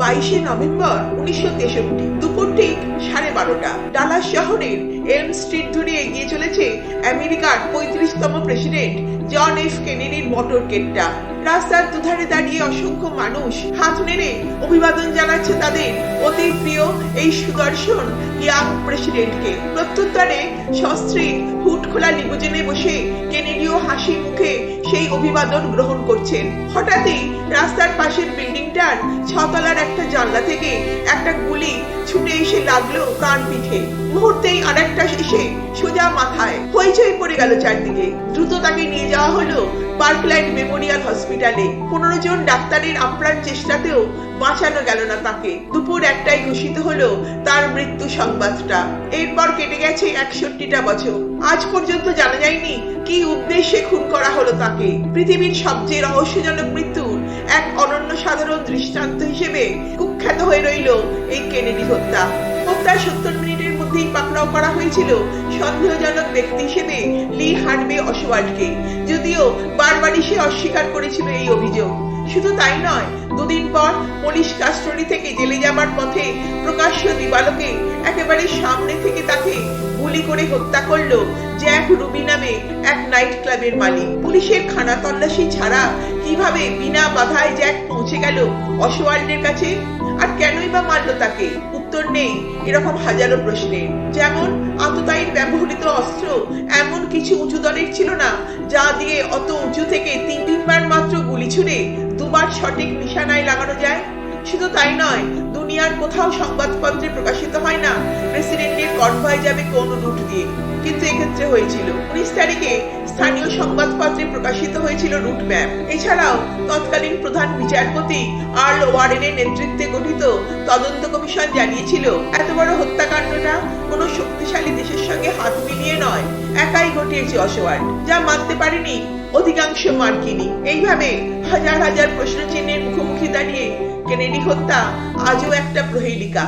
বাইশে নভেম্বর উনিশশো তেষট্টি দুপুর ঠিক সাড়ে বারোটা। ডালাস শহরের এলম স্ট্রিট ধরে এগিয়ে চলেছে আমেরিকার পঁয়ত্রিশতম প্রেসিডেন্ট জন এফ কেনেডির মোটরকেটটা রাস্তার দুধারে দাঁড়িয়ে অসংখ্য মানুষ হাত নেড়ে অভিবাদন জানাচ্ছে তাদের। অতি প্রিয় এই সুদর্শন ইয়াং প্রেসিডেন্টকে। প্রত্যুত্তরে সস্ত্রীক হুট খোলা লিমুজিনে বসে কেনেডিও হাসি মুখে সেই অভিবাদন গ্রহণ করছেন। হঠাৎই রাস্তার পাশের বিল্ডিংটার ছতলার একটা জানলা থেকে একটা গুলি ছুটে এসে লাগল কান পিঠে। মুহূর্তেই আরেকটা এসে সোজা মাথায় হইচই পড়ে গেল চারদিকে। দ্রুত তাকে নিয়ে যাওয়া হলো পার্কল্যান্ড মেমোরিয়াল হসপিটালে পনেরো জন ডাক্তারের আপ্রাণ চেষ্টাতেও বাঁচানো গেল না তাকে। দুপুর একটাই ঘোষিত হলো তার মৃত্যু সংবাদটা। এরপর কেটে গেছে একষট্টিটা বছর। আজ পর্যন্ত জানা যায়নি কি উদ্দেশ্যে খুন করা হলো তাকে। পৃথিবীর সবচেয়ে রহস্যজনক মৃত্যুর এক অনন্য সাধারণ দৃষ্টান্ত হিসেবে কুখ্যাত হয়ে রইল এই কেনেডি হত্যা। হত্যার সত্তর মিনিটের মধ্যেই পাকড়াও করা হয়েছিল সন্দেহজনক ব্যক্তি হিসেবে লি হার্ডবে অসওয়ার্ডকে। যদিও বারবারই সে অস্বীকার করেছিল এই অভিযোগ। শুধু তাই নয়, দুদিন পর পুলিশ কাস্টডি থেকে জেলে যাবার পথে প্রকাশ্য দিবালোকে একেবারে সামনে থেকে তাকে গুলি করে হত্যা করল জ্যাক রুবি নামে এক নাইট ক্লাবের মালিক। পুলিশের খানা তল্লাশি ছাড়া কীভাবে বিনা বাধায় জ্যাক পৌঁছে গেল অসওয়াল্ডের কাছে? আর কেনই বা মারলো তাকে? উত্তর নেই। এরকম হাজারো প্রশ্নের। যেমন, আততায়ীর ব্যবহৃত অস্ত্র এমন কিছু উঁচু দরের ছিল না যা দিয়ে অত উঁচু থেকে তিন তিনবার মাত্র গুলি ছুড়ে দুবার সঠিক নিশানায় লাগানো যায়, শুধু তাই নয়, দুনিয়ার কোথাও সংবাদপত্রে প্রকাশিত হয় না প্রেসিডেন্টের কনভয় যাবে কোন রুট দিয়ে। কিন্তু এক্ষেত্রে হয়েছিল। উনিশ তারিখে স্থানীয় সংবাদপত্রে প্রকাশিত হয়েছিল রুট ম্যাপ এছাড়াও তৎকালীন প্রধান বিচারপতি আর্ল ওয়ারেনের নেতৃত্বে গঠিত তদন্ত কমিশন জানিয়েছিল, এত বড় হত্যাকাণ্ডটা কোনো শক্তিশালী সঙ্গে হাত মিলিয়ে নয়। একাই ঘটিয়েছে অসওয়ার্ড যা মানতে পারেনি। অধিকাংশ মার্কিনী। এইভাবে হাজার হাজার প্রশ্ন চিহ্নের মুখোমুখি দাঁড়িয়ে কেনেডি হত্যা আজও একটা প্রহেলিকা